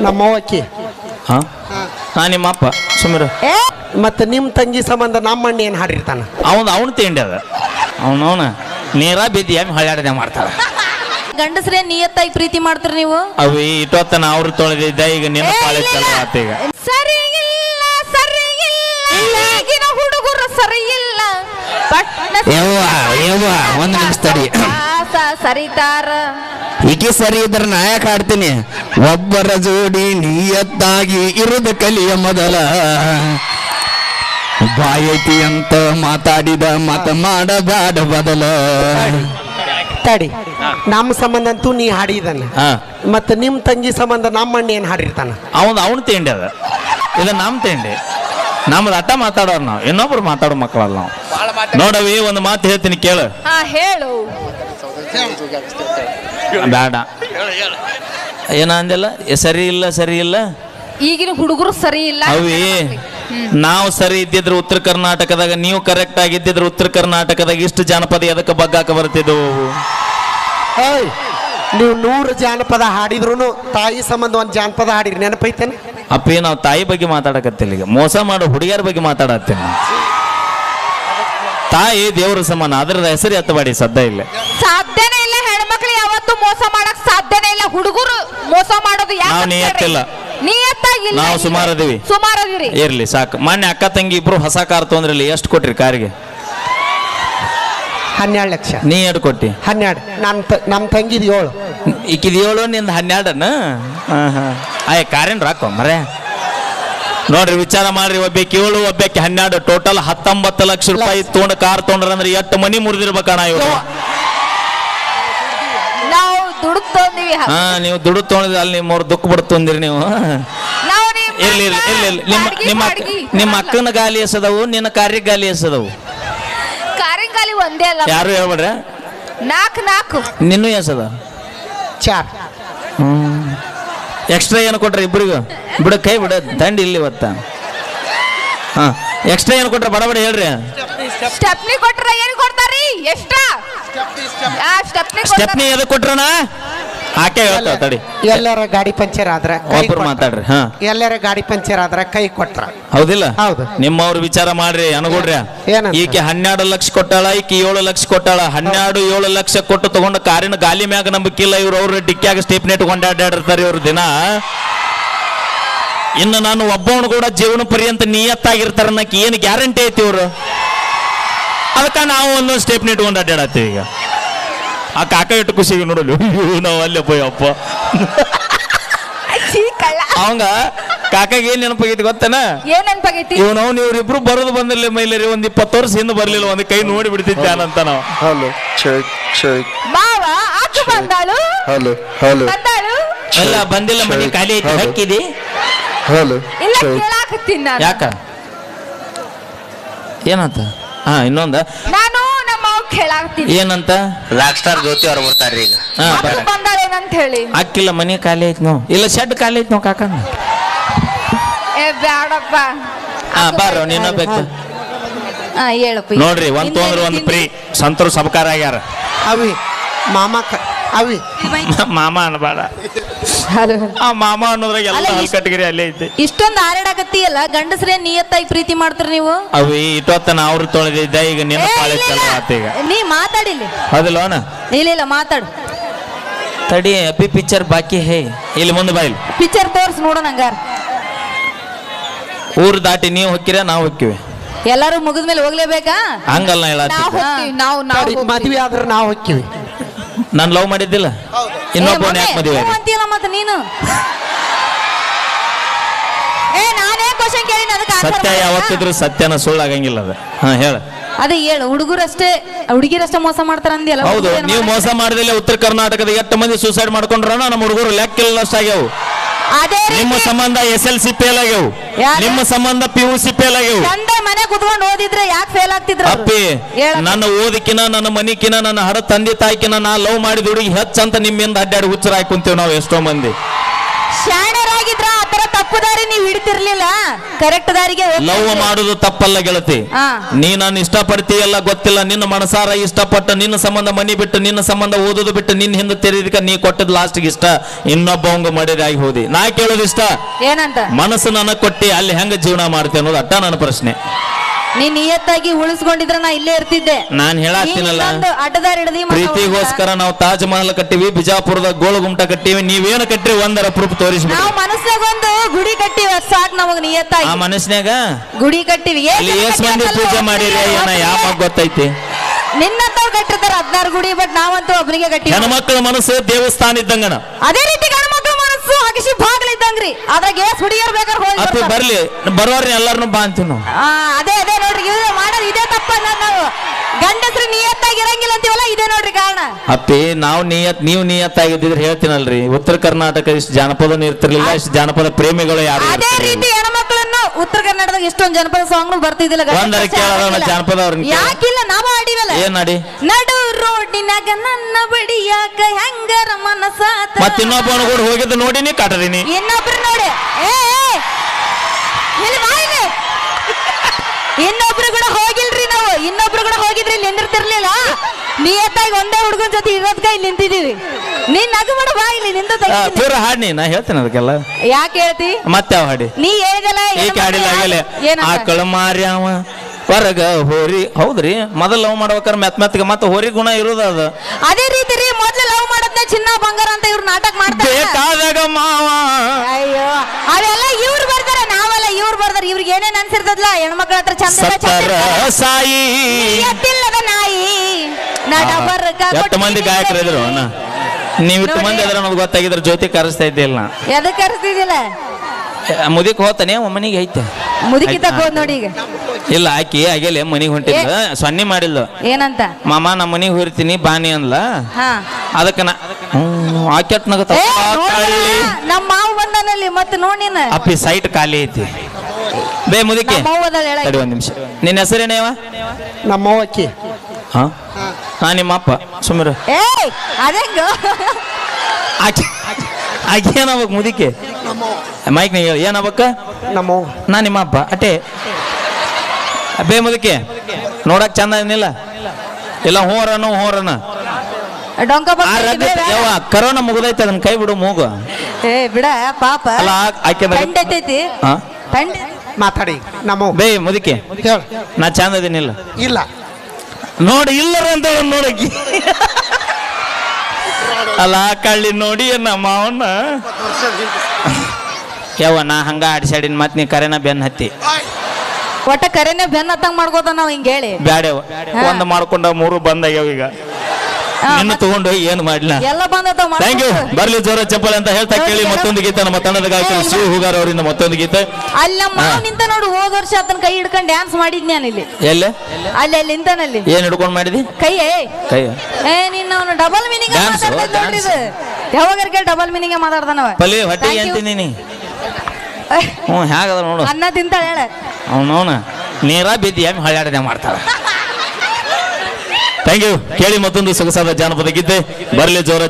ನಮ್ಮವ್ವ ಅಕ್ಕಿ ಹಾ. ಹಾ ನಿಮ್ಮ ಅಪ್ಪ ಸುಮಿರ ಮತ್ತೆ ನಿಮ್ಮ ತಂಗಿ ಸಂಬಂಧ ನಮ್ಮಣ್ಣ ಏನು ಹಾಡಿರ್ತಾನ? ಅವನು ಅವನು ತಿಂಡಿ ಅದ. ಅವನವನ ನೀರ ಬಿದ್ದಿ ಹೆಂಗೆ ಹಳ್ಳಾಡದೆ ಮಾಡ್ತಾರ. ಗಂಡಸ್ರೇ ನಿಯತ್ತಾಗಿ ಪ್ರೀತಿ ಮಾಡ್ತೀರಿ ನೀವು? ಅವು ಇಟ್ಟೊತ್ತನ ಅವ್ರು ತೊಳೆದಿದ್ದ ಈಗ ನಿನ್ನ ಕಾಲೇಜ್ ಚಲೋ ಆತ ಈಗ. ಸರಿ ಇಲ್ಲ ಸರಿ ಇಲ್ಲ ಈಗಿನ ಹುಡುಗರು ಸರಿ ಇಲ್ಲ ಒಂದ್ ನಿಮಿಷ ತಡಿ. ಸರಿತಾರ. ಈಕೆ ಸರಿ ಇದ್ರ ನಾಯಕ ಆಡ್ತೀನಿ ಒಬ್ಬರ ಜೋಡಿ ನಿಯತ್ತಾಗಿ ಇರುದ ಕಲಿಯ ಮೊದಲ. ಬಾಯೈತಿ ಅಂತ ಮಾತಾಡಿದ ಮಾತ ಮಾಡಬಾಡ ಬದಲ. ತಡಿ ನಮ್ಮ ಸಂಬಂಧ ಅಂತೂ ನೀ ಹಾಡಿದಾನೆ ಹಾ. ಮತ್ತೆ ನಿಮ್ಮ ತಂಗಿ ಸಂಬಂಧ ನಮ್ಮ ಅಣ್ಣ ಏನು ಹಾಡಿರ್ತಾನ? ಅವನು ಅವನು ತಿಂಡಿ ಅದ. ಇದು ನಮ್ಮ ತಿಂಡಿ. ನಮ್ದು ಅಟ್ಟ ಮಾತಾಡೋರು ನಾವು ಇನ್ನೊಬ್ರು ಮಾತಾಡೋ ಮಕ್ಕಳಲ್ಲ ನಾವು. ನೋಡವಿ ಒಂದು ಮಾತು ಹೇಳ್ತೀನಿ ಕೇಳು. ಹಾ ಹೇಳು. ಬೇಡ. ಏನ ಅಂದಿಲ್ಲ? ಏ, ಸರಿ ಇಲ್ಲ ಸರಿ ಇಲ್ಲ? ಈಗಿನ ಹುಡುಗರು ಸರಿ ಇಲ್ಲ ಅವಿ ನಾವು ಸರಿ ಇದ್ದಿದ್ರೆ ಉತ್ತರ ಕರ್ನಾಟಕದಾಗ ನೀವು ಕರೆಕ್ಟ್ ಆಗಿದ್ದಿದ್ರೆ ಉತ್ತರ ಕರ್ನಾಟಕದಾಗ ಇಷ್ಟು ಜಾನಪದ ಎದಕ್ಕೆ ಬಗ್ಗಾಕ ಬರ್ತಿದ್ದವು ಏಯ್ ನೀವು ನೂರು ಜಾನಪದ ಹಾಡಿದ್ರು ತಾಯಿ ಸಂಬಂಧ ಒಂದು ಜಾನಪದ ಹಾಡಿರಿ ನೆನಪೈತೇನೆ? ಅಪ್ಪ ನಾವು ತಾಯಿ ಬಗ್ಗೆ ಮಾತಾಡಕತ್ತಿಲ್ಲ ಈಗ. ಮೋಸ ಮಾಡೋ ಹುಡುಗಿಯರ ಬಗ್ಗೆ ಮಾತಾಡತ್ತೇನೆ. ತಾಯಿ ದೇವರ ಸಮಾನ ಅದ್ರದ ಹೆಸರು ಎತ್ತಬಾಡಿ ಸದ್ಯ ಇಲ್ಲ. ಸಾಧ್ಯನೇ ಇಲ್ಲ ಹೆಣ್ಮಕ್ಳು ಯಾವತ್ತು ಮೋಸ ಮಾಡಕ್ ಸಾಧ್ಯನೇ ಇಲ್ಲ. ಹುಡುಗರು ಮೋಸ ಮಾಡೋದು ಯಾಕೆ ನಾವ್ ಅಂತ ನಿಯತ್ತಿಲ್ಲ. ಹೇಳಿ? ನಿಯತ್ತಾಗಿಲ್ಲ ನಾವು ಸುಮಾರದಿವಿ. ಸುಮಾರದಿರಿ ಇರ್ಲಿ ಸಾಕು. ಮೊನ್ನೆ ಅಕ್ಕ ತಂಗಿ ಇಬ್ರು ಹೊಸ ಕಾರ್ ತೊಂದ್ರಲ್ಲಿ ಎಷ್ಟು ಕೊಟ್ರಿ ಕಾರಿಗೆ? ಹನ್ನೆರಡು ಲಕ್ಷ. ನೀ ಎರಡು ಕೊಟ್ಟಿ. ಹನ್ನೆರಡು. ನನ್ನ ತ ನಮ್ಮ ತಂಗಿದು ಏಳು. ಈಕಿದ ಏಳು ನಿಂದ ಹನ್ನೆರಡನ? ಹಾಂ ಹಾಂ. ಆಯ್ ಕಾರೇನು ರಾಕೋ ಮರೆ. ನೋಡ್ರಿ ವಿಚಾರ ಮಾಡ್ರಿ ಒಬ್ಬಕ್ಕೆ ಏಳು ಒಬ್ಬಕ್ಕೆ ಹನ್ನೆರಡು. ಟೋಟಲ್ ಹತ್ತೊಂಬತ್ತು ಲಕ್ಷ ರೂಪಾಯಿ ತೊಗೊಂಡು ಕಾರ್ ತೊಗೊಂಡ್ರ ಅಂದ್ರೆ ಎಷ್ಟು ಮನಿ ಮುರಿದಿರ್ಬೇಕಣ್ಣ ಇವರು? ನಾವು ತಂದಿವಿ ಹಾ ನೀವು ದುಡ್ಡು ತೊಗೊಂಡಿದ್ರೆ ಅಲ್ಲಿ ಮೂರು ದುಃಖ ಬಿಡ್ತಂದಿರಿ ನೀವು. ಇಲ್ಲಿ ನಿಮ್ಮ ಇರ್ಲಿ ಇರ್ಲಿ ಇರ್ಲಿ. ಇರ್ಲಿ. ನಿಮ್ಮ ನಿಮ್ಮ ನಿಮ್ಮ ಅಕ್ಕನ ಗಾಲಿ ಎಸದವು ನಿನ್ನ ಕಾರ್ಯ ಗಾಲಿ ಎಸದವು. ಕಾರಿಂಗಾಲಿ ಒಂದೇ ಅಲ್ಲ. ಯಾರು ಹೇಳ್ಬೇಡ್ರ? ನಾಲ್ಕು ನಾಲ್ಕು ನಿನ್ನೂ ಎಸದ ಚಾರ್. ಎಕ್ಸ್ಟ್ರಾ ಏನು ಕೊಟ್ರೆ ಇಬ್ಬರಿಗೂ ಬಿಡ ಕೈ ಬಿಡ ದಂಡ ಇಲ್ಲಿ ಇವತ್ತ. ಹಾ ಎಕ್ಸ್ಟ್ರಾ ಏನು ಕೊಟ್ರೆ ಬಡಬಡ ಬಡ ಹೇಳ್ರಿ. ಸ್ಟೆಪ್ನಿ ಕೊಟ್ರ ಏನು ಕೊಡ್ತಾರಿ ಎಷ್ಟ ಆ, ಸ್ಟೆಪ್ನಿ ಸ್ಟೆಪ್ನಿ ಕೊಟ್ರಣ್ಣ? ಕೊಟ್ರಣ ಆಕೆ ಹೇಳ್ತಾವ ತಡಿ. ಎಲ್ಲರ ಗಾಡಿ ಪಂಚರ್ ಆದ್ರೆ ಕೈ ಒಬ್ರು ಕೊಟ್ರ. ಮಾತಾಡ್ರಿ ಹಾ. ಎಲ್ಲರ ಗಾಡಿ ಪಂಚರ್ ಆದ್ರೆ ಕೈ ಕೊಟ್ರ. ಹೌದಿಲ್ಲ? ಹೌದು. ನಿಮ್ಮವ್ರ ವಿಚಾರ ಮಾಡ್ರಿ ಅನುಗುಡ್ರಿ. ಏನಂತ? ಈಕೆ ಹನ್ನೆರಡು ಲಕ್ಷ ಕೊಟ್ಟಾಳ ಈಕೆ ಏಳು ಲಕ್ಷ ಕೊಟ್ಟಾಳ. ಹನ್ನೆರಡು ಏಳು ಲಕ್ಷ ಕೊಟ್ಟು ತಗೊಂಡ ಕಾರಿನ ಗಾಲಿ ಮ್ಯಾಗ ನಂಬಿಕಿಲ್ಲ ಇವ್ರು ಅವ್ರ ಡಿಕ್ಕಿಯಾಗ ಸ್ಟೇಪ್ ಇಟ್ಕೊಂಡು ಅಡ್ಡಾಡಿರ್ತಾರೆ ಇವ್ರ ದಿನ. ಇನ್ನು ನಾನು ಒಬ್ಬವನು ಕೂಡ ಜೀವನ ಪರ್ಯಂತ ನಿಯತ್ತಾಗಿರ್ತಾರ ಅನ್ನಕ್ಕೆ ಏನು ಗ್ಯಾರಂಟಿ ಐತಿ ಇವರು? ಅದಕ್ಕ ನಾವು ಒಂದೊಂದು ಸ್ಟೇಪ್ ಇಟ್ಕೊಂಡು ಅಡ್ಡಾಡತ್ತೀವಿ ಈಗ. ಆ ಕಾಕ ಇಟ್ಟು ಖುಷಿಗೆ ನೋಡಲು ಅಯ್ಯೋ ನಾವು ಅಲ್ಲೇ ಹೋಯ್ ಅಪ್ಪ ಅವಂಗ ಕಾಕಾಗ ಏನ್ ನೆನಪಾಗೈತಿ ಗೊತ್ತನ? ಏನ್ ನೆನಪಾಗೈತಿ? ಇವನು ಅವ್ನು ಇವ್ರಿಬ್ರು ಬರೋದು ಬಂದಿಲ್ಲ ಮೈಲೇರಿ ಒಂದ್ ಇಪ್ಪತ್ತು ವರ್ಷ ಹಿಂದೆ ಬರ್ಲಿಲ್ಲ ಒಂದ್ ಕೈ ನೋಡಿ ಬಿಡ್ತಿದ್ದೆ ಅಂತ ನಾವು. ಹಲೋ ಚೆಕ್ ಚೆಕ್ ಮಾವ ಅಕ್ಕ ಬಂದಾಳು? Hello hello. ಬಂದಾಳು? ಅಲ್ಲ ಬಂದಿಲ್ಲ ಮನೆ ಖಾಲಿ ಐತಿ. ಹಕ್ಕಿದಿ? ಹಲೋ ಇಲ್ಲ. ಕೇಳಾಕತ್ತೀನಿ ನಾನು. ಯಾಕ? ಏನಂತ? ಹಾ ಇನ್ನೊಂದ. ನಾನು ಏನಂತ? ರಾಕ್ ಸ್ಟಾರ್ ಜ್ಯೋತಿ ಅವ್ರು ಬರ್ತಾರ್ರಿ ಈಗ. ಬೇಡ. ಹೇಳಿ ಅಕ್ಕಿಲ್ಲ ಮನೆ ಖಾಲಿ ಐತ್ ನೋ ಇಲ್ಲ ಶೆಡ್ ಖಾಲಿ ಐತ್ ನೋ ಕಾಕ. ಏ ಬ್ಯಾಡಪ್ಪ. ಹಾ ಬಾರೋ ನೀನು ಬೇಕು. ಹಾ. ಹೇಳಪ್ಪ ನೋಡ್ರಿ ಒಂದ್ ತೊಂದ್ರೆ ಒಂದ್ ಪ್ರೀ. ಸಂತರು ಸಬಕಾರ ಆಗ್ಯಾರ. ಅವಿ ಮಾಮ ಕ- ಅವಿ. ಮಾಮ ಅನ್ಬೇಡ. ಆ ಮಾಮ ಅನ್ನೋದ್ರಾಗ ಎಲ್ಲ ಅಲ್ಲ, ಇಷ್ಟ್- ಅಲ್ಲೇ ಐತಿ ಇಷ್ಟೊಂದು ಹಾರಾಡಕತ್ತೀಯಲ್ಲ ಗಂಡಸ್ರೇ ನಿಯತ್ತಾಗಿ ಪ್ರೀತಿ ಮಾಡ್ತೀರಿ ನೀವು? ಅವಿ ನಾ ಅವ್ರು ತೊಳೆದಿದ್ದ ಈಗ ನಿನ್ನ ಏ, ಪಾಳೆ ಇಲ್ಲ, ಚಲೋ ಇಲ್ಲ. ಆತ ಈಗ. ನೀ ಮಾತಾಡಿಲ್ಲ ಹೌದಿಲ್ಲೋಣ ಇಲ್ಲ ಇಲ್ಲ ಮಾತಾಡು. ತಡಿ ಅಪ್ಪಿ ಪಿಕ್ಚರ್ ಬಾಕಿ ಹೇ. ಇಲ್ಲಿ ಮುಂದೆ ಬಾ ಇಲ್ಲಿ. ಪಿಕ್ಚರ್ ತೋರ್ಸ್ ನೋಡೋಣ ಹಂಗಾರ ಊರು ದಾಟಿ ನೀವು ಹೊಕ್ಕಿರ ನಾವು ಹೊಕ್ಕಿವಿ. ಎಲ್ಲಾರು ಮುಗಿದ್ಮೇಲೆ ಹೋಗ್ಲೇಬೇಕಾ? ಹಂಗಲ್ಲ ಹೇಳತ್ತಿ ನಾವು ನಾವು ಮದ್ವೆ ಆದ್ರೆ ನಾವು ಹೊಕ್ಕಿವಿ. ನಾನು ಲವ್ ಮಾಡಿದ್ದಿಲ್ಲ. ಇನ್ನೊಬ್ಬ ಯಾಕೆ ಮದುವೆ? ಅಂತೀಯಲ್ಲ ಮತ್ತೆ ನೀನು? ಏ ನಾನೇ ಕ್ವಶನ್ ಕೇಳಿನ ಅದಕ್ಕೆ answer ಸತ್ಯ. ಯಾವತ್ತಿದ್ರು ಸತ್ಯನ ಸುಳ್ಳು ಆಗಂಗಿಲ್ಲ ಅದ ಹಾ ಹೇಳ. ಅದೇ ಹೇಳು ಹುಡುಗರಷ್ಟೇ ಹುಡುಗಿರಷ್ಟೇ ಮೋಸ ಮಾಡ್ತಾರ ಅಂದಿಯಲ್ಲ ಹೌದು ನೀವು ಮೋಸ ಮಾಡಿದಿಲ್ಲ ಉತ್ತರ ಕರ್ನಾಟಕದ ಎಷ್ಟು ಮಂದಿ ಸೂಸೈಡ್ ಮಾಡ್ಕೊಂಡ್ರ ನಮ್ಮ ಹುಡುಗರು ಲೆಕ್ಕಿಲ್ಲಷ್ಟು ಆಗ್ಯಾವು. ಅದೇ ನಿಮ್ಮ ಸಂಬಂಧ ಎಸ್ ಎಲ್ ಸಿ ಫೇಲ್ ಆಗ್ಯಾವು. ಯಾರು? ನಿಮ್ಮ ಸಂಬಂಧ ಪಿ ಯು ಸಿ ಫೇಲ್ ಆಗ್ಯಾವು. ಮನೆ ಕುತ್ಕೊಂಡು ಓದಿದ್ರೆ ಯಾಕೆ ಫೇಲ್ ಆಗ್ತಿದ್ರು ಅವ್ರು? ಅಪ್ಪಿ ಹೇಳಪ್ಪ. ನನ್ನ ಓದಿಕಿನ ನನ್ನ ಮನಿಕಿನ ನನ್ನ ಹಡ ತಂದೆ ತಾಯಿಕಿನ ನಾ ಲವ್ ಮಾಡಿದ ಹುಡುಗಿ ಹೆಚ್ಚಂತ ನಿಮ್ಮಿಂದ ಅಡ್ಡಾಡಿ ಹುಚ್ಚರ ಹಾಕೊಂತೀವಿ ನಾವು ಎಷ್ಟೋ ಮಂದಿ ಶಾಣರಾಗಿದ್ರ ಆ ತರ ತಪ್ಪು ದಾರಿ ನೀವು ಹಿಡಿತಿರ್ಲಿಲ್ಲ ಕರೆಕ್ಟ್ ದಾರಿಗೆ ಲವ್. ಮಾಡುದು ತಪ್ಪಲ್ಲ ಗೆಳತಿ. ನೀ ನಾನು ಇಷ್ಟಪಡ್ತೀಯಲ್ಲ ಗೊತ್ತಿಲ್ಲ ನಿನ್ನ ಮನಸಾರ ಇಷ್ಟಪಟ್ಟ ನಿನ್ನ ಸಂಬಂಧ ಮನಿ ಬಿಟ್ಟು ನಿನ್ನ ಸಂಬಂಧ ಓದುದು ಬಿಟ್ಟು ನಿನ್ನ ಹಿಂದೆ ತೆರೀದಕ್ಕೆ ನೀ ಕೊಟ್ಟದ್ ಲಾಸ್ಟ್ಗೆ ಇಷ್ಟ ಇನ್ನೊಬ್ಬವಂಗ ಮಡಿದಾಗಿ ಹೋದಿ ನಾ ಕೇಳೋದು ಇಷ್ಟ ಏನಂತ ಮನಸ್ಸು ನನಗೆ ಕೊಟ್ಟಿ ಅಲ್ಲಿ ಹೆಂಗ ಜೀವನ ಮಾಡ್ತೇನೆ ಅನ್ನೋದು ಅಟ್ಟ ನನ್ನ ಪ್ರಶ್ನೆ ನೀ ನಿಯತ್ತಾಗಿ ಉಳಿಸ್ಕೊಂಡಿದ್ರೆ ನಾ ಇಲ್ಲೇ ಇರ್ತಿದ್ದೆ. ನಾನ್ ಅಡ್ಡದಾರಿ ಹಿಡ್ದಿ ಮತ್ತೆ ಪ್ರೀತಿಗೋಸ್ಕರ ನಾವು ತಾಜ್ ಮಹಲ್ ಕಟ್ಟಿವಿ ಬಿಜಾಪುರದ ಗೋಳಗುಮ್ಟ ಕಟ್ಟಿವಿ ನೀವೇನು ಕಟ್ಟಿ ಒಂದರ ಪ್ರೂಫ್ ತೋರಿಸಿ ನಾವು ಮನಸ್ನಾಗ ಒಂದು ಗುಡಿ ಕಟ್ಟಿವಿ ಸಾಕ್ ನಮಗ್ ನಿಯತ್ತಾಗಿ. ಆ ಮನಸ್ಸಿನಾಗ ಗುಡಿ ಕಟ್ಟಿವಿ ಮಂದಿ ಪೂಜೆ ಮಾಡಿರಿ ಏನ ಯಾವ ಗೊತ್ತೈತಿ ನಿನ್ನಂತವ್ರು ಕಟ್ಟಿರ್ತಾರ ಹದಿನಾರು ಗುಡಿ ಬಟ್ ನಾವಂತೂ ಒಬ್ರಿಗೆ ಕಟ್ಟಿ ಹೆಣ್ಮಕ್ಳ ಮನಸ್ಸು ದೇವಸ್ಥಾನ ಇದ್ದಂಗನ. ಅದೇ ರೀತಿ ಗಣಮಕ್ಳು ಹಗಿಸಿ ಬಾಗ್ಲಿದ್ದಂಗ್ರಿ. ಅದ್ರಾಗ ಏಸ್ ಹುಡುಗಿಯರ್ ಬೇಕಾದ್ರೆ ಹೋಗಿ ಅಪ್ಪಿ ಬರ್ತಾರ. ಬರ್ಲಿ ಬರೋರ್ನ ಎಲ್ಲಾರನು ಬಾ ಅಂತೀವಿ ನಾವು. ಆ, ಅದೇ ಅದೇ ನೋಡ್ರಿ ಇದು ಮಾಡೋದು ಇದೇ ತಪ್ಪ ನಾವು. ಗಂಡಸ್ರು ನಿಯತ್ತಾಗಿ ಇರಂಗಿಲ್ಲ ಅಂತೀವಲ್ಲ ಇದೇ ನೋಡ್ರಿ ಕಾರಣ. ಅಪ್ಪಿ ನಾವು ನಿಯತ್ ನೀವು ನಿಯತ್ತಾಗಿದ್ದಿದ್ರೆ ಹೇಳ್ತೀನಲ್ರಿ. ಉತ್ತರ ಕರ್ನಾಟಕ ಇಷ್ಟು ಜಾನಪದ ಇರ್ತಿರ್ಲಿಲ್ಲ ಇಷ್ಟು ಜಾನಪದ ಪ್ರೇಮಿಗಳು ಯಾರು ಅದೇ ಇರ್ತಿರ್ಲಿಲ್ಲ. ರೀತಿ ಉತ್ತರ ಕರ್ನಾಟಕದಾಗ ಇಷ್ಟೊಂದು ಜನಪದ ಸಾಂಗ್ ಬರ್ತಿದ್ದಿಲ್ಲ ಒಂದರ ಕೇಳೋಣ ಜಾನಪದ ಅವ್ರನ್ನ ಯಾಕಿಲ್ಲ ನಾವ ಆಡಿವಲ್ಲ ಏನ್ ನಡಿ? ನಡು ರೋಡಿನಾಗ ನನ್ನ ಬಡಿಯಾಕ ಹೆಂಗರ ಮನಸಾತ. ಮತ್ತೆ ಇನ್ನೊಬ್ಬನ ಕೂಡ ಹೋಗಿದ್ದು ನೋಡಿನಿ ಕಾಟದೀನಿ ಇನ್ನೊಬ್ರು ನೋಡಿ. ಏ. ಇನ್ನೊಬ್ರು ಕೂಡ ಹೋಗಿಲ್ರಿ ನಾವು. ಇನ್ನೊಬ್ರು ಕೂಡ ಹೋಗಿದ್ರಿ ಇಲ್ಲಿ ನಿಂದಿರ್ತಿರ್ಲಿಲ್ಲ. ನಿಯತ್ತಾಗಿ ಒಂದೇ ಹುಡುಗನ ಜೊತೆ ಇರೋದ್ಕ ಇಲ್ಲಿ ನಿಂತಿದ್ದೀರಿ. ನೀನ್ ನಗು ಮಾಡ ಬಾ ಇಲ್ಲಿ ನಿಂದ. ಪೂರ ಹಾಡ್ನಿ ನಾ ಹೇಳ್ತೇನೆ ಅದಕ್ಕೆಲ್ಲ. ಯಾಕೆ ಹೇಳ್ತಿ? ಮತ್ತೆ ಯಾವ ಹಾಡಿ. ನೀ ಹೇಳಿದಲ್ಲ ಏಕೆ ಹಾಡಿಲ್ಲ ಆಗಲೇ? ಆಕಳ ಮಾರ್ಯಾವ ಹೊರಗ ಹೋರಿ. ಹೌದ್ರಿ ಮೊದಲು ಲವ್ ಮಾಡ್ಬೇಕಾದ್ರೆ ಮೆತ್ ಮೆತ್ಗೆ ಮತ್ತೆ ಹೋರಿ ಗುಣ ಇರೋದು ಅದು. ಅದೇ ರೀತಿ ರೀ ಮೊದ್ಲು ಲವ್ ಮಾಡದ್ನ ಚಿನ್ನ ಬಂಗಾರ ಅಂತ ಇವ್ರು ನಾಟಕ ಮಾಡ್ತಾರೆ. ಬೇಕಾದಾಗ ಮಾವ. ಅಯ್ಯೋ ಅವೆಲ್ಲ ಇವ್ರು ಬರ್ತಾರೆ ನಾವೆಲ್ಲ ಇವ್ರು ಬರ್ತಾರೆ. ಇವ್ರಿಗೆ ಏನೇನ್ ಅನ್ಸಿರ್ತದಲ್ಲ ಹೆಣ್ಮಕ್ಳ ಹತ್ರ ಚಂದ ಸಾಯಿ. ಎಷ್ಟು ಮಂದಿ ಗಾಯಕರು ಇದ್ರು ಅಣ್ಣ? ನೀವು ಇಟ್ಟು ಮಂದಿ ಇದ್ರ ನಮ್ಗೆ ಗೊತ್ತಾಗಿದ್ರೆ ಜ್ಯೋತಿ ಕರೆಸ್ತಾ ಇದ್ದಿಲ್ಲ ಎದಕ್ಕೆ ಕರೆಸ್ತಿದ್ದಿಲ್ಲ? ಮುದಿಕ್ ಹೋತಾನೆ ಮನಿಗೆ ಐತೆ ಮುದುಕಿ ತಗೋದ್ ನೋಡಿ ಈಗ. ಇಲ್ಲ ಆಕಿ ಆಗಿಲ್ಲ ಮನಿಗೆ ಹೊಂಟಿದ್ಲ. ಸೊನ್ನೆ ಮಾಡಿಲ್ಲ ಏನಂತ? ಮಾಮ ನಮ್ಮ ಮನಿಗೆ ಹೋಗಿರ್ತೀನಿ ಬಾನಿ ಅಂದ್ಲ. ಹಾ. ಅದಕ್ಕ ನಾ ಹ್ಮ್ ಆಕೆಟ್ ನಗತ್ತ ನಮ್ಮ ಮಾವು ಬಂದಾನಲ್ಲಿ ಮತ್ತೆ ನೋಡಿ ನೀನು. ಅಪ್ಪಿ ಸೈಟ್ ಖಾಲಿ ಐತಿ. ಬೇ ಮುದಿಕೆ. ಒಂದ್ ನಿಮಿಷ. ನಿನ್ನ ಹೆಸರೇನೇವ ನಮ್ಮವ್ವಕ್ಕಿ ಹಾ. ನಾ ನಿಮ್ಮ ಅಪ್ಪ. ಸುಮಿರು ಏಯ್ ಅದೇಂಗ? ಆಕೆ ಆಕೆ ಏನಾಗ್ಬೇಕು ಮುದಿಕೆ? ಮೈಕ್ ನೀ ಹೇಳಿ. ಏನಾಗ್ಬೇಕ? ನಾ ನಿಮ್ಮ ಅಪ್ಪ. ಅಟೆ. ಬೇ ಮುದಿಕೆ ನೋಡಕ್ ಚಂದ ಏನಿಲ್ಲ. ಇಲ್ಲ ಹೋರನ ಹೋರನ. ಕರೋನಾ ಮುಗಿದೈತೆ ಅದನ್ನ ಕೈ ಬಿಡು ಮೂಗು. ಏ ಬಿಡ ಪಾಪ. ಅಲ್ಲ ಆಕೆ ಮಾತಾಡಿ ನಮ್ಮ ಬೇ ಮುದಿಕೆ ಹೇಳು. ನಾ ಚಂದ ಇದೀನಿಲ್ಲ ಇಲ್ಲ. ನೋಡಿ ಇಲ್ಲರ ಅಂತ ನೋಡಕ್ಕಿ. ಅಲ್ಲ ಕಳ್ಳಿ ನೋಡಿ ನಮ್ಮ ಅವನ್ನ ಯಾವ ನಾ ಹಂಗ ಆಡ್ಸಾಡಿನ ಮತ್ ನೀ ಕರೆನ ಬೆನ್ ಹತ್ತಿ. ಒಟ್ಟ ಕರೆನೇ ಬೆನ್ನ ಹತ್ತಂಗ ಮಾಡ್ಕೋತ ನಾವ್ ಹಿಂಗ್ ಹೇಳಿ. ಬ್ಯಾಡ್ಯವ ಒಂದ್ ಮಾಡ್ಕೊಂಡ ಮೂರು ಬಂದಾಗ್ಯಾವ ಈಗ. ನಿನ್ನ ತಗೊಂಡು ಏನ್ ಮಾಡ್ಲಿಲ್ಲ ಎಲ್ಲ ಬಂದತಾವ ಥ್ಯಾಂಕ್ ಯು ಬರ್ಲಿ ಜೋರ ಚಪ್ಪಲ್ ಅಂತ ಹೇಳ್ತಾ ಕೇಳಿ ಮತ್ತೊಂದು ಗೀತೆ ನಮ್ಮ ತಂಡದ ಗಾಯಕರು ಶಿವ ಹುಗಾರ್ ಅವರಿಂದ ಮತ್ತೊಂದು ಗೀತೆ. ಅಲ್ಲಿ ನಮ್ಮ ನಿಂತ ನೋಡು ಹೋದ ವರ್ಷ ಆತನ ಕೈ ಹಿಡ್ಕೊಂಡು ಡ್ಯಾನ್ಸ್ ಮಾಡಿದ್ನಿ ನಾನು ಇಲ್ಲಿ. ಎಲ್ಲೇ? ಅಲ್ಲಿ ಅಲ್ಲಿ ನಿಂತನಲ್ಲಿ. ಏನ್ ಹಿಡ್ಕೊಂಡು ಮಾಡಿದಿ? ಕೈ ಕೈ. ಏ ನಿನ್ನ ಅವನು ಡಬಲ್ ಮೀನಿಂಗ್ Dance, ಯಾವಾಗ ಕೇಳಿ ಡಬಲ್ ಮೀನಿಂಗ್ ಮಾತಾಡ್ತಾನವ. ಪಲ್ಲಿ ಹೊಟ್ಟೆ ಅಂತೀನಿ ನೀ ಹ್ಞೂ ಹೇಗದ ನೋಡು. ಅನ್ನ ತಿಂತಾಳೆ ಹೇಳ. ಅವನವನ ನೀರ ಬಿದ್ದಿ ಹಳ್ಳಾಡದೆ ಹಳ್ಯಾಡದೆ ಮಾಡ್ತಾಳೆ. ಥ್ಯಾಂಕ್ ಯು ಕೇಳಿ ಮತ್ತೊಂದು ಸೊಗಸಾದ ಜಾನಪದ ಗೀತೆ. ಬರಲಿ ಜೋರ